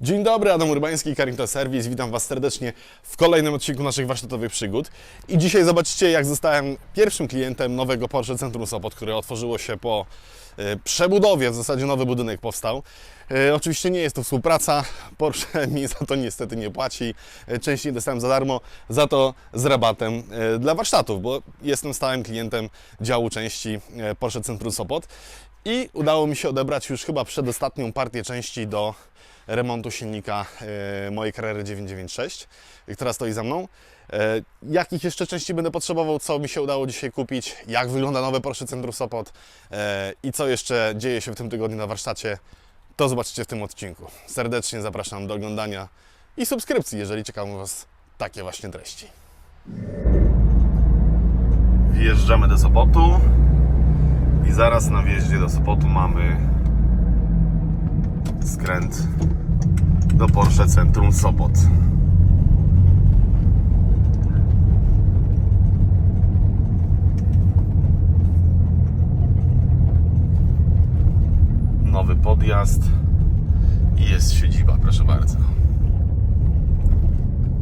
Dzień dobry, Adam Urbański, Carrington Service. Witam Was serdecznie w kolejnym odcinku naszych warsztatowych przygód. I dzisiaj zobaczycie, jak zostałem pierwszym klientem nowego Porsche Centrum Sopot, które otworzyło się po e, przebudowie, w zasadzie nowy budynek powstał. E, Oczywiście nie jest to współpraca, Porsche mi za to niestety nie płaci. E, Częściej dostałem za darmo, za to z rabatem dla warsztatów, bo jestem stałym klientem działu części Porsche Centrum Sopot. I udało mi się odebrać już chyba przedostatnią partię części do remontu silnika e, mojej Carrery 996, która stoi za mną. E, Jakich jeszcze części będę potrzebował, co mi się udało dzisiaj kupić, jak wygląda nowe Porsche Centrum Sopot e, i co jeszcze dzieje się w tym tygodniu na warsztacie, to zobaczycie w tym odcinku. Serdecznie zapraszam do oglądania i subskrypcji, jeżeli ciekawią Was takie właśnie treści. Wjeżdżamy do Sopotu i zaraz na wjeździe do Sopotu mamy skręt do Porsche Centrum Sopot. Nowy podjazd i jest siedziba, proszę bardzo.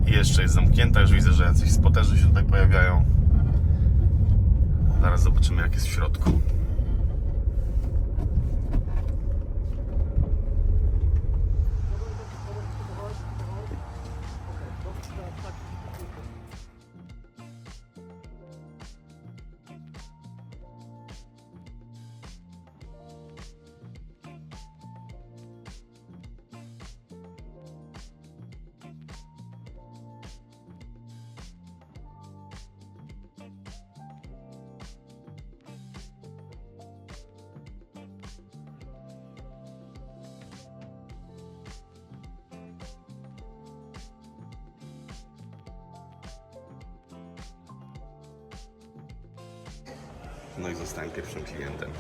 I jeszcze jest zamknięta, już widzę, że jacyś spoterzy się tutaj pojawiają. Zaraz zobaczymy jak jest w środku. No i zostałem pierwszym klientem.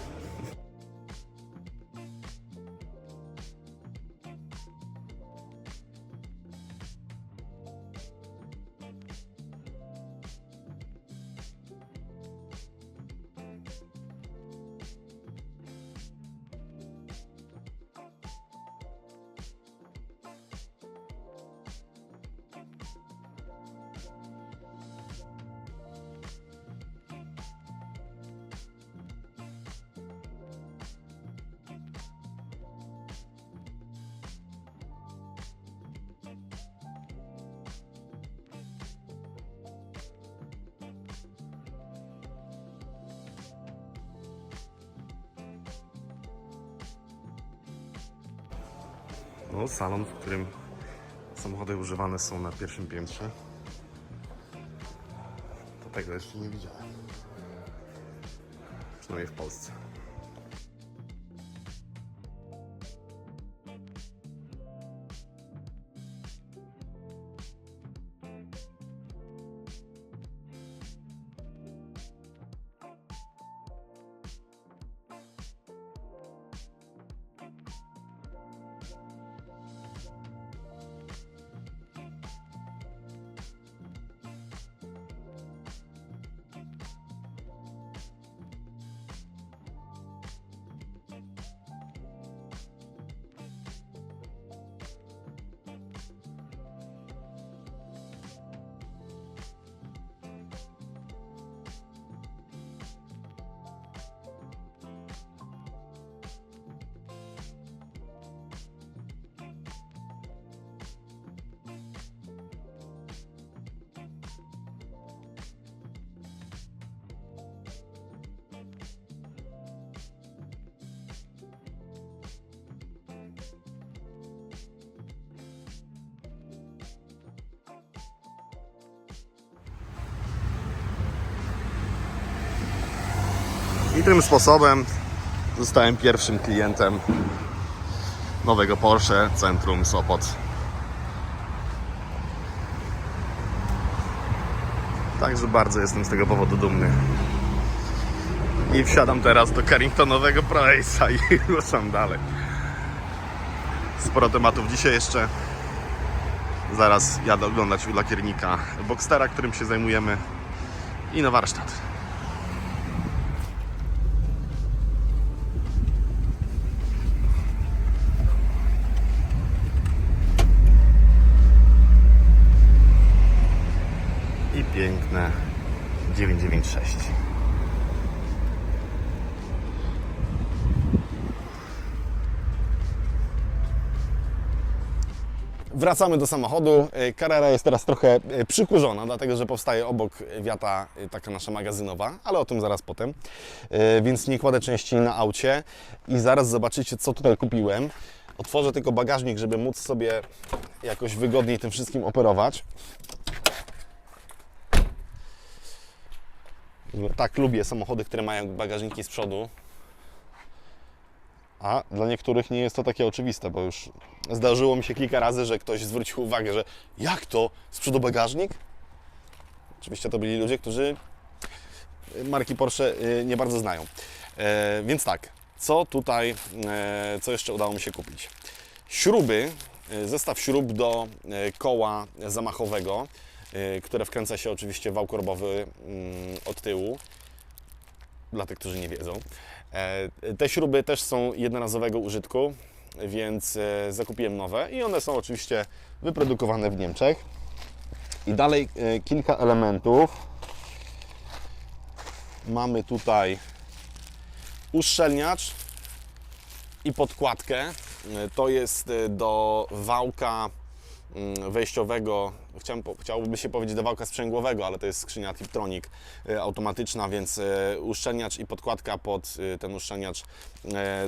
No, salon, w którym samochody używane są na pierwszym piętrze. To tego jeszcze nie widziałem. Przynajmniej w Polsce. I tym sposobem zostałem pierwszym klientem nowego Porsche Centrum Sopot. Także bardzo jestem z tego powodu dumny. I wsiadam teraz do Carringtonowego Proace'a i ruszam dalej. Sporo tematów dzisiaj jeszcze. Zaraz jadę oglądać u lakiernika Boxstera, którym się zajmujemy i na warsztat. Klasyczne 996. Wracamy do samochodu. E, Carrera jest teraz trochę e, przykurzona, dlatego że powstaje obok wiata e, taka nasza magazynowa, ale o tym zaraz potem. Więc nie kładę części na aucie i zaraz zobaczycie, co tutaj kupiłem. Otworzę tylko bagażnik, żeby móc sobie jakoś wygodniej tym wszystkim operować. Tak lubię samochody, które mają bagażniki z przodu. A dla niektórych nie jest to takie oczywiste, bo już zdarzyło mi się kilka razy, że ktoś zwrócił uwagę, że jak to z przodu bagażnik? Oczywiście to byli ludzie, którzy marki Porsche y, nie bardzo znają. E, Więc tak, co tutaj, e, co jeszcze udało mi się kupić? Śruby, e, zestaw śrub do e, koła zamachowego, które wkręca się oczywiście wał korbowy mm, od tyłu dla tych, którzy nie wiedzą. E, Te śruby też są jednorazowego użytku, więc e, zakupiłem nowe i one są oczywiście wyprodukowane w Niemczech. I dalej e, kilka elementów. Mamy tutaj uszczelniacz i podkładkę. E, To jest e, do wałka wejściowego, chciałem, chciałoby się powiedzieć do wałka sprzęgłowego, ale to jest skrzynia Tiptronic e, automatyczna, więc e, uszczelniacz i podkładka pod e, ten uszczelniacz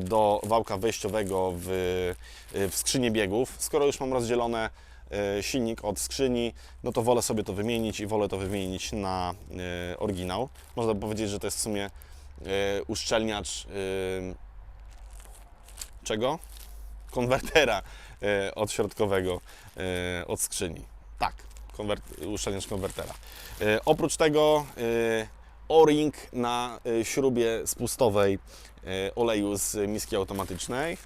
do wałka wejściowego w, w skrzyni biegów. Skoro już mam rozdzielone silnik od skrzyni, no to wolę sobie to wymienić i wolę to wymienić na oryginał. Można by powiedzieć, że to jest w sumie uszczelniacz czego? Konwertera e, odśrodkowego e, od skrzyni. Tak, konwert, uszczelniacz konwertera. E, oprócz tego o-ring na śrubie spustowej oleju z miski automatycznej,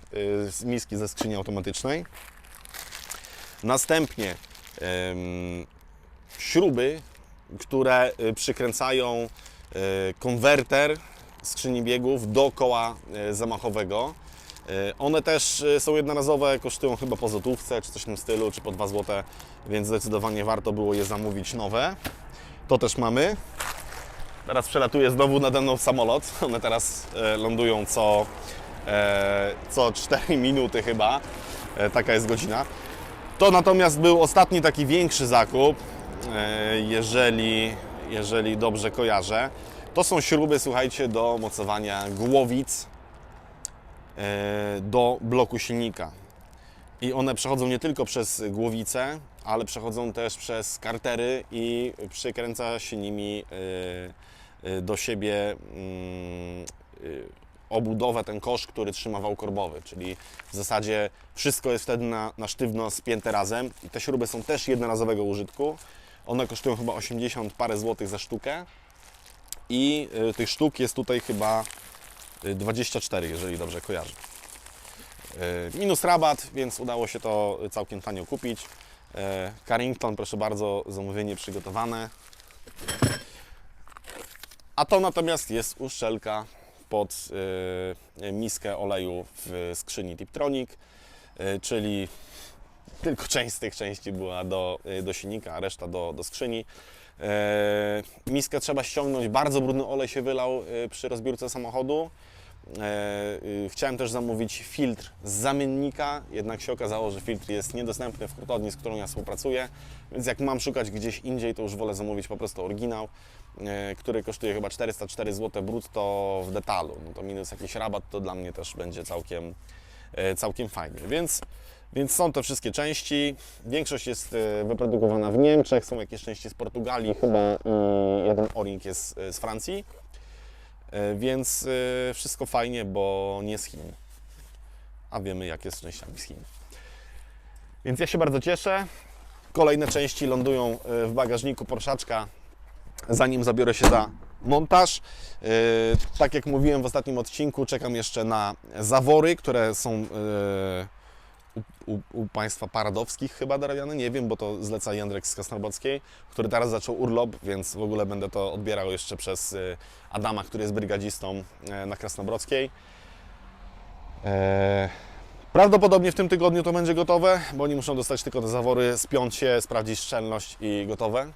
z miski ze skrzyni automatycznej. Następnie śruby, które przykręcają konwerter skrzyni biegów do koła zamachowego. Y, One też y, są jednorazowe, kosztują chyba po złotówce, czy coś w tym stylu, czy po 2 złote, więc zdecydowanie warto było je zamówić nowe. To też mamy. Teraz przelatuje znowu nade mną samolot. One teraz e, lądują co, e, co 4 minuty chyba. E, taka jest godzina. To natomiast był ostatni taki większy zakup, e, jeżeli, jeżeli dobrze kojarzę. To są śruby, słuchajcie, do mocowania głowic e, do bloku silnika. I one przechodzą nie tylko przez głowicę, ale przechodzą też przez kartery i przykręca się nimi e, e, do siebie mm, e, obudowę, ten kosz, który trzyma wał korbowy, czyli w zasadzie wszystko jest wtedy na, na sztywno spięte razem i te śruby są też jednorazowego użytku. One kosztują chyba 80 parę złotych za sztukę i tych sztuk jest tutaj chyba 24, jeżeli dobrze kojarzę. Y, Minus rabat, więc udało się to całkiem tanio kupić. Y, Carrington, proszę bardzo, zamówienie przygotowane. A to natomiast jest uszczelka pod y, miskę oleju w skrzyni Tiptronic, czyli tylko część z tych części była do, do silnika, a reszta do, do skrzyni. E, miskę trzeba ściągnąć, bardzo brudny olej się wylał y, przy rozbiórce samochodu. E, y, Chciałem też zamówić filtr z zamiennika, jednak się okazało, że filtr jest niedostępny w hurtowni, z którą ja współpracuję, więc jak mam szukać gdzieś indziej, to już wolę zamówić po prostu oryginał, e, który kosztuje chyba 404 zł brutto w detalu. No to minus jakiś rabat, to dla mnie też będzie całkiem, e, całkiem fajnie. Więc, więc są te wszystkie części. Większość jest e, wyprodukowana w Niemczech, są jakieś części z Portugalii, chyba i jeden o-ring jest e, z Francji. E, Więc e, wszystko fajnie, bo nie z Chin. A wiemy, jak jest z częściami z Chin. Więc ja się bardzo cieszę. Kolejne części lądują e, w bagażniku Porszaczka, zanim zabiorę się za montaż. E, Tak jak mówiłem w ostatnim odcinku, czekam jeszcze na zawory, które są e, u, u, państwa paradowskich chyba dorabiane, nie wiem, bo to zleca Jędrek z Krasnobockiej, który teraz zaczął urlop, więc w ogóle będę to odbierał jeszcze przez y, Adama, który jest brygadzistą e, na Krasnobrodzkiej. E, Prawdopodobnie w tym tygodniu to będzie gotowe, bo oni muszą dostać tylko te zawory, spiąć się, sprawdzić szczelność i gotowe.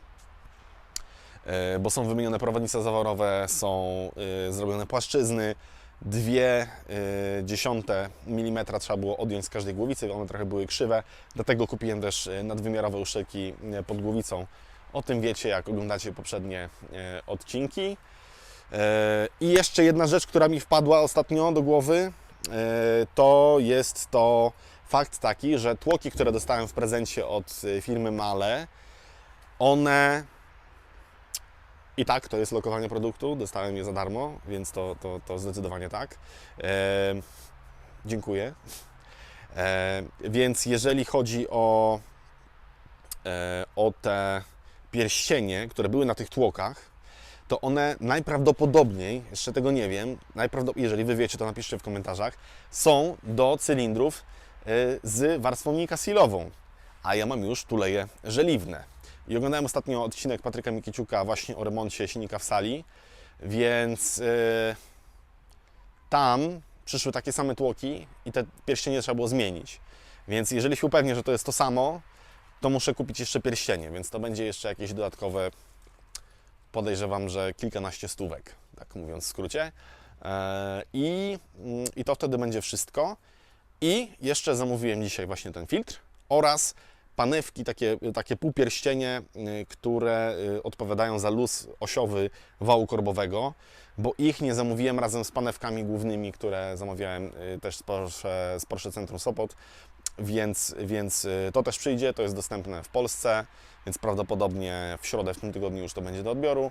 e, bo są wymienione prowadnice zaworowe, są e, zrobione płaszczyzny, dwie e, dziesiąte milimetra trzeba było odjąć z każdej głowicy, one trochę były krzywe, dlatego kupiłem też e, nadwymiarowe uszczelki e, pod głowicą. O tym wiecie, jak oglądacie poprzednie odcinki. I jeszcze jedna rzecz, która mi wpadła ostatnio do głowy, to jest to fakt taki, że tłoki, które dostałem w prezencie od firmy Male, one i tak to jest lokowanie produktu, dostałem je za darmo, więc to, to, to zdecydowanie tak. E, dziękuję. E, więc jeżeli chodzi o, e, o te pierścienie, które były na tych tłokach, to one najprawdopodobniej, jeszcze tego nie wiem, najprawdopodobniej, jeżeli Wy wiecie, to napiszcie w komentarzach, są do cylindrów y, z warstwą nikasilową, a ja mam już tuleje żeliwne. I oglądałem ostatnio odcinek Patryka Mikiciuka właśnie o remoncie silnika w sali, więc y, tam przyszły takie same tłoki i te pierścienie trzeba było zmienić. Więc jeżeli się upewnię, że to jest to samo, to muszę kupić jeszcze pierścienie, więc to będzie jeszcze jakieś dodatkowe podejrzewam, że kilkanaście stówek, tak mówiąc w skrócie. E, I, mm, I to wtedy będzie wszystko. I jeszcze zamówiłem dzisiaj właśnie ten filtr oraz panewki, takie, takie półpierścienie, y, które y, odpowiadają za luz osiowy wału korbowego, bo ich nie zamówiłem razem z panewkami głównymi, które zamawiałem y, też z Porsche, z Porsche Centrum Sopot, więc, więc to też przyjdzie, to jest dostępne w Polsce, więc prawdopodobnie w środę w tym tygodniu już to będzie do odbioru.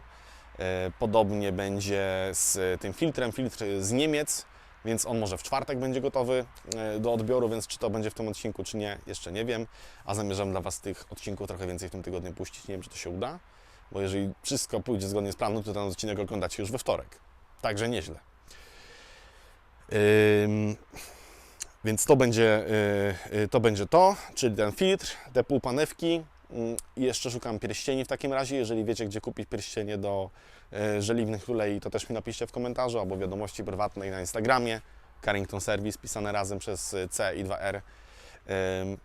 Podobnie będzie z tym filtrem, filtr z Niemiec, więc on może w czwartek będzie gotowy y, do odbioru, więc czy to będzie w tym odcinku, czy nie, jeszcze nie wiem. A zamierzam dla Was tych odcinków trochę więcej w tym tygodniu puścić. Nie wiem, czy to się uda, bo jeżeli wszystko pójdzie zgodnie z planem, to ten odcinek oglądacie już we wtorek. Także nieźle. Więc to będzie, y, y, to będzie to, czyli ten filtr, te półpanewki. Mm, jeszcze szukam pierścieni w takim razie. Jeżeli wiecie, gdzie kupić pierścienie do y, żeliwnych tulei, to też mi napiszcie w komentarzu albo wiadomości prywatnej na Instagramie. Carrington Service, pisane razem przez y, C i 2R. Ym,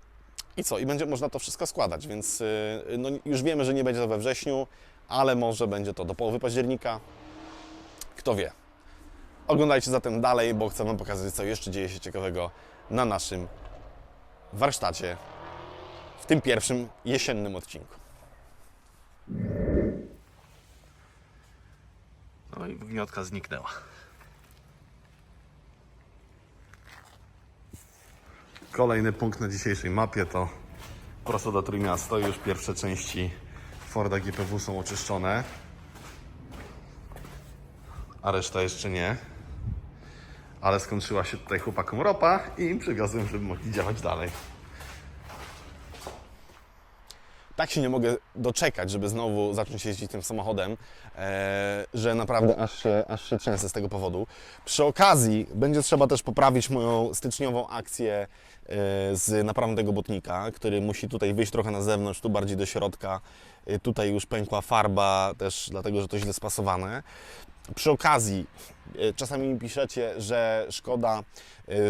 I co? I będzie można to wszystko składać, więc y, no, już wiemy, że nie będzie to we wrześniu, ale może będzie to do połowy października. Kto wie. Oglądajcie zatem dalej, bo chcę Wam pokazać, co jeszcze dzieje się ciekawego na naszym warsztacie tym pierwszym jesiennym odcinku. No i gniotka zniknęła. Kolejny punkt na dzisiejszej mapie to prosto do Trójmiasto. Już pierwsze części Forda GPW są oczyszczone, a reszta jeszcze nie. Ale skończyła się tutaj chłopakom ropa i im przywiozłem, żeby mogli działać dalej. Tak się nie mogę doczekać, żeby znowu zacząć jeździć tym samochodem, e, że naprawdę aż aż się trzęsę z tego powodu. Przy okazji będzie trzeba też poprawić moją styczniową akcję e, z naprawą tego botnika, który musi tutaj wyjść trochę na zewnątrz, tu bardziej do środka. E, tutaj już pękła farba, też dlatego, że to źle spasowane. Przy okazji, czasami mi piszecie, że szkoda,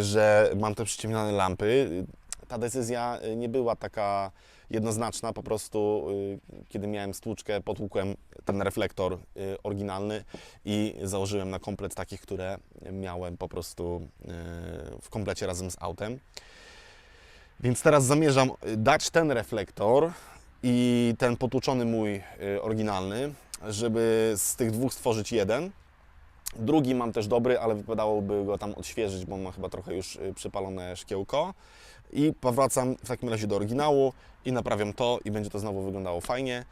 że mam te przyciemnione lampy. Ta decyzja nie była taka jednoznaczna, po prostu e, kiedy miałem stłuczkę, potłukłem ten reflektor e, oryginalny i założyłem na komplet takich, które miałem po prostu e, w komplecie razem z autem. Więc teraz zamierzam y, dać ten reflektor i ten potłuczony mój y, oryginalny, żeby z tych dwóch stworzyć jeden. Drugi mam też dobry, ale wypadałoby go tam odświeżyć, bo on ma chyba trochę już y, przypalone szkiełko. I powracam w takim razie do oryginału i naprawiam to i będzie to znowu wyglądało fajnie.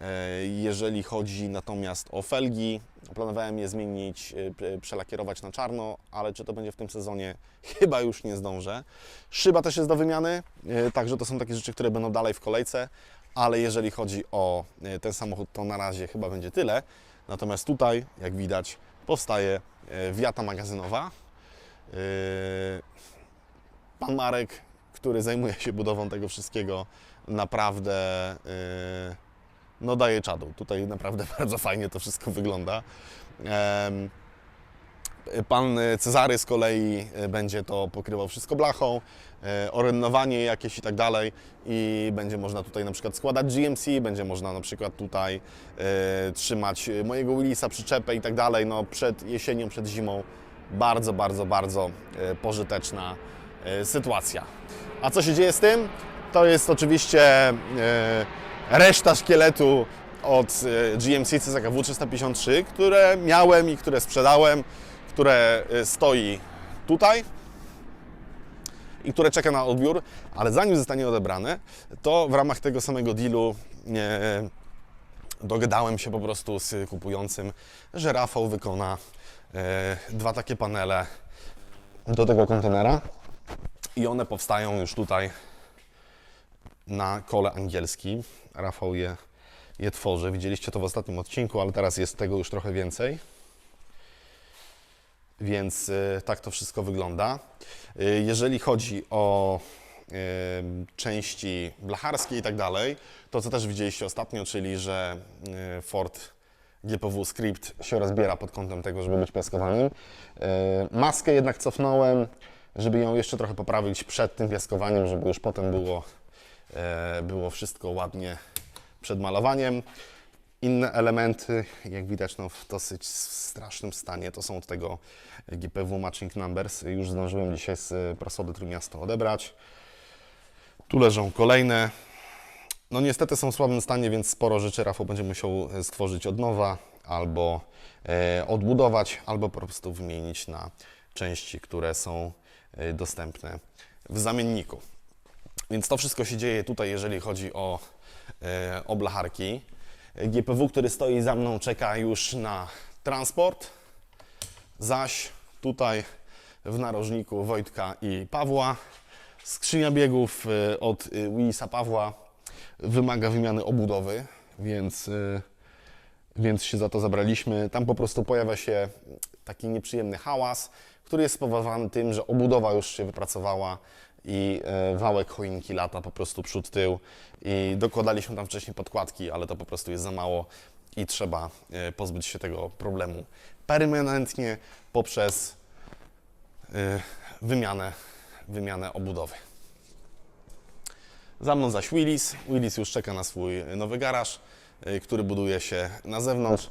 E, Jeżeli chodzi natomiast o felgi, planowałem je zmienić, p- przelakierować na czarno, ale czy to będzie w tym sezonie? Chyba już nie zdążę. Szyba też jest do wymiany, y, także to są takie rzeczy, które będą dalej w kolejce, ale jeżeli chodzi o ten samochód, to na razie chyba będzie tyle. Natomiast tutaj, jak widać, powstaje wiata magazynowa. Pan Marek, który zajmuje się budową tego wszystkiego, naprawdę y, no daje czadu. Tutaj naprawdę bardzo fajnie to wszystko wygląda. Pan Cezary z kolei e, będzie to pokrywał wszystko blachą, e, orenowanie jakieś i tak dalej i będzie można tutaj na przykład składać GMC, będzie można na przykład tutaj trzymać mojego Willisa, przyczepę i tak dalej. No przed jesienią, przed zimą bardzo, bardzo, bardzo pożyteczna sytuacja. A co się dzieje z tym? To jest oczywiście e, reszta szkieletu od e, GMC CZKW 353, które miałem i które sprzedałem, które e, stoi tutaj i które czeka na odbiór, ale zanim zostanie odebrane, to w ramach tego samego dealu e, dogadałem się po prostu z kupującym, że Rafał wykona e, dwa takie panele do tego kontenera i one powstają już tutaj na kole angielskim. Rafał je, je tworzy. Widzieliście to w ostatnim odcinku, ale teraz jest tego już trochę więcej. Więc y, tak to wszystko wygląda. Y, jeżeli chodzi o y, części blacharskie i tak dalej, to co też widzieliście ostatnio, czyli że y, Ford GPW Script się rozbiera pod kątem tego, żeby być piaskowanym. Y, maskę jednak cofnąłem, żeby ją jeszcze trochę poprawić przed tym piaskowaniem, żeby już potem było, e, było wszystko ładnie przed malowaniem. Inne elementy, jak widać, no, w dosyć strasznym stanie, to są od tego GPW Matching Numbers. Już zdążyłem dzisiaj z Prosody Trójmiasto odebrać. Tu leżą kolejne. No niestety są w słabym stanie, więc sporo rzeczy Rafał będzie musiał stworzyć od nowa, albo e, odbudować, albo po prostu wymienić na części, które są e, dostępne w zamienniku. Więc to wszystko się dzieje tutaj, jeżeli chodzi o, e, o blacharki. GPW, który stoi za mną, czeka już na transport, zaś tutaj w narożniku Wojtka i Pawła skrzynia biegów e, od e, Willisa Pawła wymaga wymiany obudowy, więc, e, więc się za to zabraliśmy. Tam po prostu pojawia się taki nieprzyjemny hałas, który jest spowodowany tym, że obudowa już się wypracowała i e, wałek choinki lata po prostu przód, tył i dokładaliśmy tam wcześniej podkładki, ale to po prostu jest za mało i trzeba e, pozbyć się tego problemu permanentnie poprzez e, wymianę, wymianę obudowy. Za mną zaś Willis. Willis już czeka na swój nowy garaż, który buduje się na zewnątrz.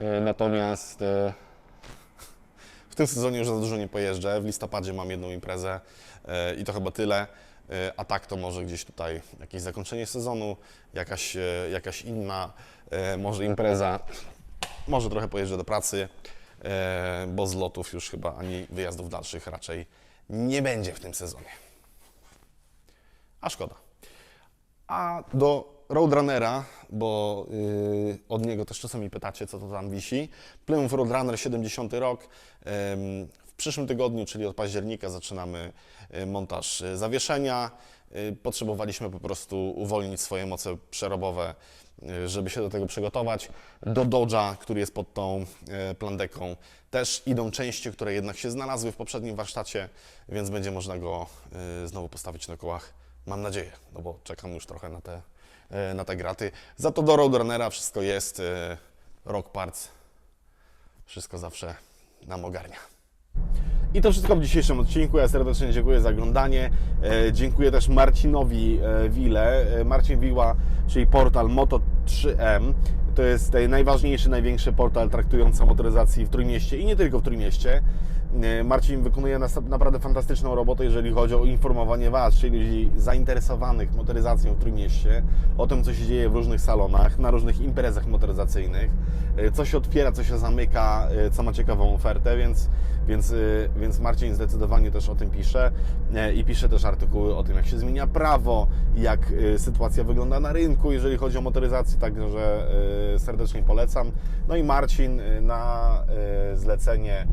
Y, Natomiast y, w tym sezonie już za dużo nie pojeżdżę. W listopadzie mam jedną imprezę y, i to chyba tyle. Y, A tak to może gdzieś tutaj jakieś zakończenie sezonu, jakaś, y, jakaś inna y, może impreza. Może trochę pojeżdżę do pracy, y, bo z lotów już chyba ani wyjazdów dalszych raczej nie będzie w tym sezonie. A szkoda. A do Roadrunnera, bo yy, od niego też czasami pytacie, co to tam wisi. Plymouth Roadrunner 70 rok. Ym, w przyszłym tygodniu, czyli od października, zaczynamy y, montaż y, zawieszenia. Y, Potrzebowaliśmy po prostu uwolnić swoje moce przerobowe, żeby się do tego przygotować. Do Dodge'a, który jest pod tą plandeką, też idą części, które jednak się znalazły w poprzednim warsztacie, więc będzie można go znowu postawić na kołach. Mam nadzieję, no bo czekam już trochę na te, na te graty. Za to do Roadrunnera wszystko jest. y, Rock Parts, wszystko zawsze nam ogarnia. I to wszystko w dzisiejszym odcinku. Ja serdecznie dziękuję za oglądanie. E, dziękuję też Marcinowi e, Wile. E, Marcin Wiła, czyli portal Moto3M. To jest najważniejszy, największy portal traktujący o motoryzacji w Trójmieście i nie tylko w Trójmieście. E, Marcin wykonuje naprawdę fantastyczną robotę, jeżeli chodzi o informowanie Was, czyli ludzi zainteresowanych motoryzacją w Trójmieście, o tym, co się dzieje w różnych salonach, na różnych imprezach motoryzacyjnych, e, co się otwiera, co się zamyka, e, co ma ciekawą ofertę, więc, więc, więc Marcin zdecydowanie też o tym pisze i pisze też artykuły o tym, jak się zmienia prawo, jak sytuacja wygląda na rynku, jeżeli chodzi o motoryzację, także serdecznie polecam. No i Marcin na zlecenie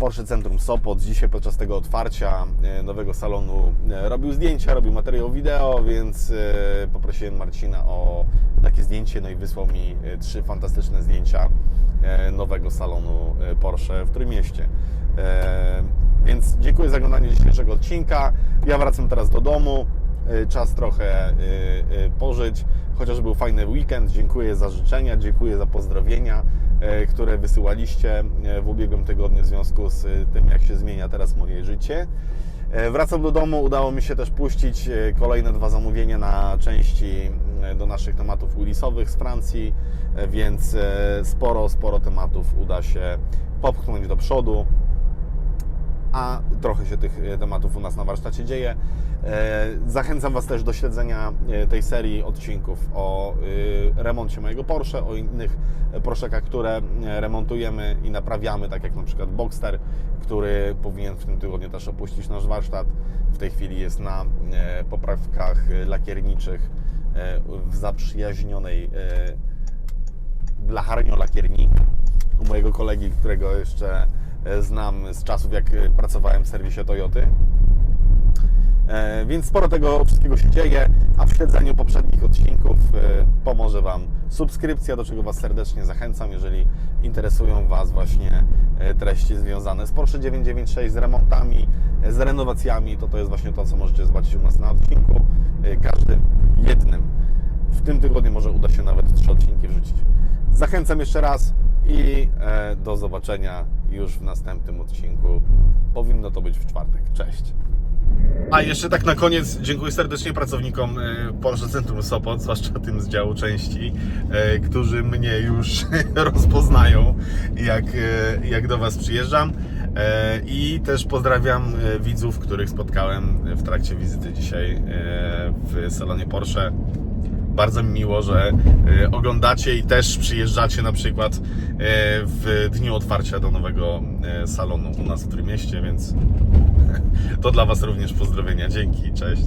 Porsche Centrum Sopot dzisiaj podczas tego otwarcia e, nowego salonu e, robił zdjęcia, robił materiał wideo, więc e, poprosiłem Marcina o takie zdjęcie, no i wysłał mi trzy fantastyczne zdjęcia nowego salonu Porsche w Trójmieście. Więc dziękuję za oglądanie dzisiejszego odcinka. Ja wracam teraz do domu czas trochę pożyć, chociaż był fajny weekend. Dziękuję za życzenia, dziękuję za pozdrowienia, e, które wysyłaliście e, w ubiegłym tygodniu w związku z e, tym, jak się zmienia teraz moje życie. Wracam do domu, udało mi się też puścić kolejne dwa zamówienia na części do naszych tematów Willisowych z Francji, więc sporo, sporo tematów uda się popchnąć do przodu a trochę się tych e, tematów u nas na warsztacie dzieje. E, Zachęcam Was też do śledzenia e, tej serii odcinków o remoncie mojego Porsche, o innych Porszekach, które remontujemy i naprawiamy, tak jak na przykład Boxster, który powinien w tym tygodniu też opuścić nasz warsztat. W tej chwili jest na poprawkach lakierniczych w zaprzyjaźnionej blacharnią lakiernika u mojego kolegi, którego jeszcze znam z czasów, jak e, pracowałem w serwisie Toyoty. E, Więc sporo tego wszystkiego się dzieje, a w śledzeniu poprzednich odcinków e, pomoże Wam subskrypcja, do czego Was serdecznie zachęcam, jeżeli interesują Was właśnie e, treści związane z Porsche 996, z remontami, e, z renowacjami, to to jest właśnie to, co możecie zobaczyć u nas na odcinku, e, każdym jednym. W tym tygodniu może uda się nawet trzy odcinki wrzucić. Zachęcam jeszcze raz i e, do zobaczenia już w następnym odcinku. Powinno to być w czwartek. Cześć. A jeszcze tak na koniec dziękuję serdecznie pracownikom e, Porsche Centrum Sopot, zwłaszcza tym z działu części, e, którzy mnie już rozpoznają, jak, jak do Was przyjeżdżam. I też pozdrawiam widzów, których spotkałem w trakcie wizyty dzisiaj w salonie Porsche. Bardzo mi miło, że e, oglądacie i też przyjeżdżacie na przykład e, w dniu otwarcia do nowego e, salonu u nas w Trójmieście, więc to dla Was również pozdrowienia. Dzięki, cześć.